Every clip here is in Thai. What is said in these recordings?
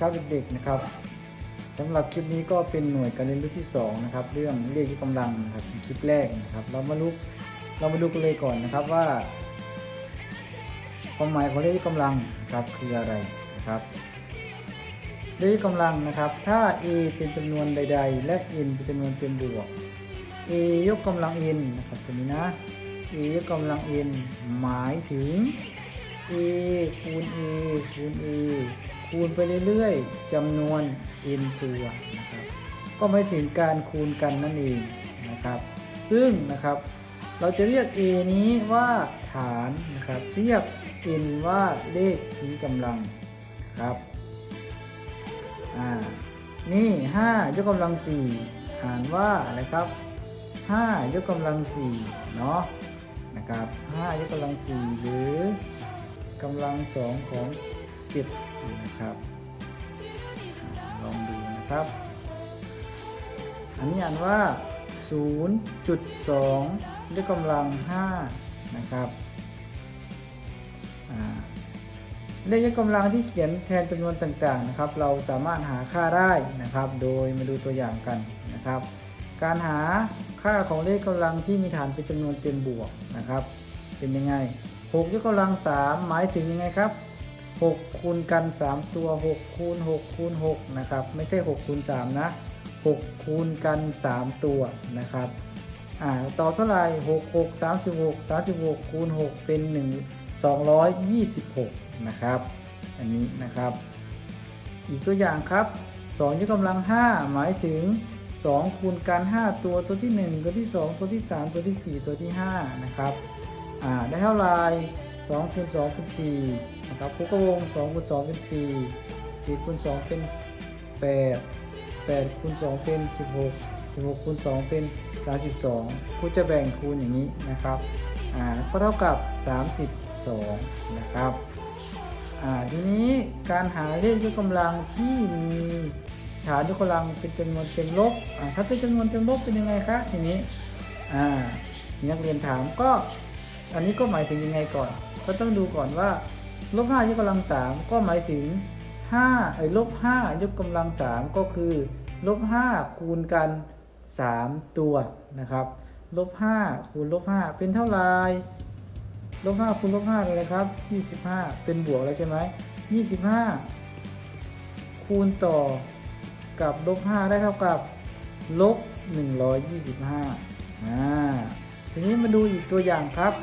ครับเด็กๆนะครับสำหรับคลิปนี้ก็เป็นหน่วยการเรียนรู้ที่สองนะครับเรื่องเลขยกกำลังนะครับคลิปแรกนะครับ เรามาลุกเรามาดูกันเลยก่อนนะครับว่า ความหมายของเลขยกกำลังนะครับคืออะไรนะครับเลขยกกำลังนะครับ ถ้า a เป็นจำนวนใด ๆ และ n เป็นจำนวนเป็นบวก a ยกกำลัง n นะครับตัวนี้นะ a ยกกำลัง n หมายถึง a คูณ a คูณ a คูณไปเรื่อยๆจำนวน n ตัวนะครับก็หมายถึงการคูณกันนั่นเองนะครับ ซึ่งนะครับเราจะเรียก a นี้ว่าฐานนะครับเรียก n ว่าเลขชี้กำลังครับอ่านี่ 5 ยกกำลัง4อ่านว่าอะไรครับ 5 ยกกำลัง 4 เนาะนะครับ 5 ยกกำลัง 4 หรือกำลัง 2 ของ 7 นะครับ ลองดูนะครับ อันนี้อ่านว่า 0.2ด้วยกำลัง 5 นะครับเลขยกกำลังที่เขียนแทนจำนวนต่างๆนะครับ เราสามารถหาค่าได้นะครับ โดยมาดูตัวอย่างกันนะครับ การหาค่าของเลขกำลังที่มีฐานเป็นจำนวนเต็มบวกนะครับ เป็นยังไง6ยกกำลัง 3 หมายถึงยังไงครับ 6คูณกัน 3 ตัว6คูณ6คูณ6นะครับ ไม่ใช่6คูณ3นะ6คูณกัน 3 ตัวนะครับอ่าต่อเท่าไหร่6 6 36 36คูณ6เป็น 1 226 นะครับ อันนี้นะครับ อีกตัวอย่างครับ2ยกกำลัง 5 หมายถึง 2 คูณกัน 5 ตัวตัวที่ 1 ตัวที่ 2 ตัวที่ 3 ตัวที่ 4 ตัวที่ 5 นะครับอ่าได้เท่าไหร่ 2คูณ2เป็น4นะครับคูณกะวง2คูณ2เป็น4 4คูณ2เป็น 8 8คูณ2เป็น 16 16คูณ2เป็น 32คูณจะแบ่งคูณอย่างนี้นะครับอ่าก็เท่ากับ 32 นะครับอ่าทีนี้การหาเลขยกกำลังที่มีฐานยกกำลังเป็นจำนวนเต็มลบอ่าถ้าเป็นจำนวนเต็มลบเป็นยังไงคะทีนี้อ่านักเรียนถามก็อันนี้ก็หมายถึงยังไงก่อน ก็ต้องดูก่อนว่าลบ5ยกกำลัง3ก็หมายถึง5ไอ้ลบ5ยกกำลัง3ก็คือลบ5คูณกัน 3 ตัวนะครับลบ5คูณลบ5เป็นเท่าไหร่ลบ5คูณลบ5อะไรครับ 25 เป็นบวกแล้วใช่ไหม25 คูณต่อกับลบ5ได้เท่ากับลบ125อ่าทีนี้มาดูอีกตัวอย่างครับ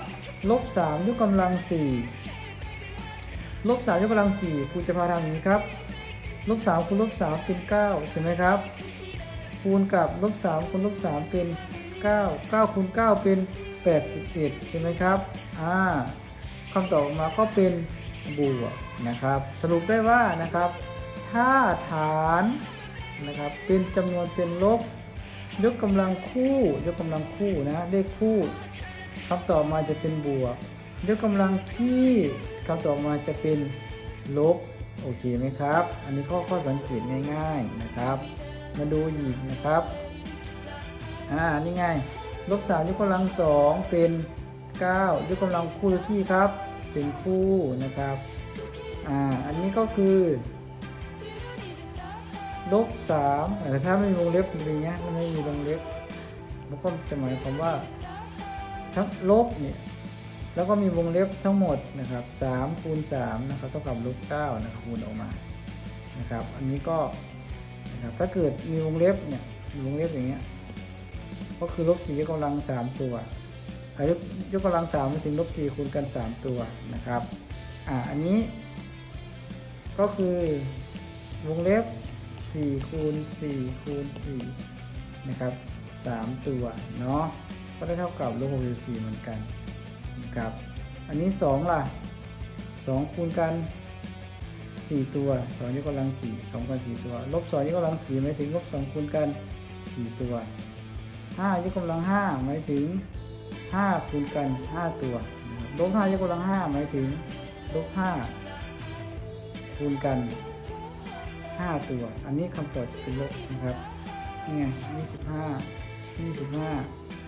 ลบ3ยกกำลัง4ลบ3ยกกำลัง4ครูจะพาทำอย่างนี้ครับลบ3คูณลบ3เป็น 9 ใช่ไหมครับ คูณกับลบ3คูณลบ3เป็น 9 9คูณ9เป็น 81 ใช่ไหมครับอ่าคำตอบออกมาก็เป็นบวกนะครับ สรุปได้ว่านะครับ ถ้าฐานนะครับเป็นจำนวนเป็นลบยกกำลังคู่ยกกำลังคู่นะเลขคู่ คำตอบมาจะเป็นบวก ยกกำลังที่คำตอบมาจะเป็นลบโอเคไหมครับ อันนี้ข้อข้อสังเกตง่ายๆนะครับ มาดูอีกนะครับอ่านี่ไงลบสามยกกำลังสองเป็น9ยกกำลังคู่ที่ครับ เป็นคู่นะครับอ่าอันนี้ก็คือลบสามแต่ถ้าไม่มีวงเล็บเป็นอย่างเงี้ยมันไม่มีวงเล็บมันก็จะหมายความว่า ทั้งลบเนี่ยแล้วก็มีวงเล็บทั้งหมดนะครับ3คูณ3นะครับเท่ากับลบ9นะครับคูณออกมานะครับ อันนี้ก็นะครับถ้าเกิดมีวงเล็บเนี่ยมีวงเล็บอย่างเงี้ยก็คือลบ4ยกกำลัง 3 ตัวไอ้ยยกกำลัง3มาถึงลบ4คูณกัน 3 ตัวนะครับอ่าอันนี้ก็คือวงเล็บ4คูณ4คูณ4นะครับ3ตัวเนาะ ก็ได้เท่ากับลบ64เหมือนกันนะครับ อันนี้ 2 ล่ะ 2 คูณกัน 4 ตัว 2 ยกกำลัง 4 2 กัน 4 ตัว ลบ 2 ยกกำลัง4หมายถึงลบ 2 คูณกัน 4 ตัว 5 ยกกำลัง 5 หมายถึง 5 คูณกัน 5 ตัว ลบ 5 ยกกำลัง 5 หมายถึง ลบ 5 คูณกัน 5 ตัว อันนี้คำตอบเป็นลบนะครับ นี่ไง25 25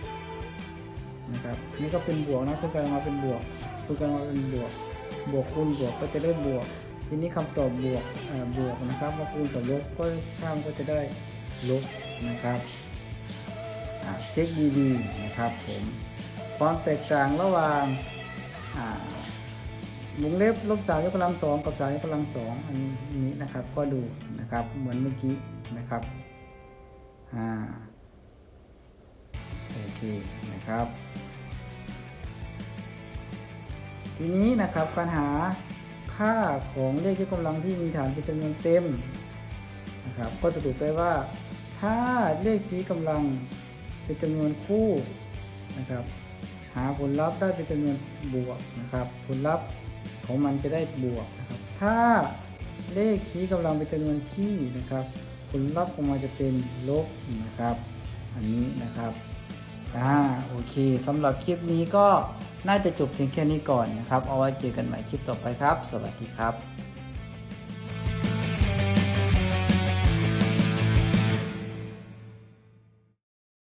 นะครับอันนี้ก็เป็นบวกนะคูณกันมาเป็นบวกคูณกันมาเป็นบวก บวกคูณบวกก็จะได้บวก ทีนี้คำตอบบวกบวกนะครับมาคูณกับลบก็ข้างก็จะได้ลบนะครับเช็คดีๆนะครับผมความแตกต่างระหว่างวงเล็บลบสามยกกำลังสองกับสามยกกำลังสองอันนี้นะครับก็ดูนะครับเหมือนเมื่อกี้นะครับอ่าโอเค นะครับ ทีนี้นะครับการหาค่าของเลขยกกำลังที่มีฐานเป็นจำนวนเต็มนะครับก็สรุปได้ว่า ถ้าเลขชี้กำลังเป็นจำนวนคู่นะครับ หาผลลัพธ์ได้เป็นจำนวนบวกนะครับ ผลลัพธ์ของมันจะได้บวกนะครับ ถ้าเลขชี้กำลังเป็นจำนวนคี่นะครับ ผลลัพธ์ของมันจะเป็นลบนะครับ อันนี้นะครับ อ่าโอเคสำหรับคลิปนี้ก็น่าจะจบเพียงแค่นี้ก่อนนะครับ เอาไว้เจอกันใหม่คลิปต่อไปครับ สวัสดีครับ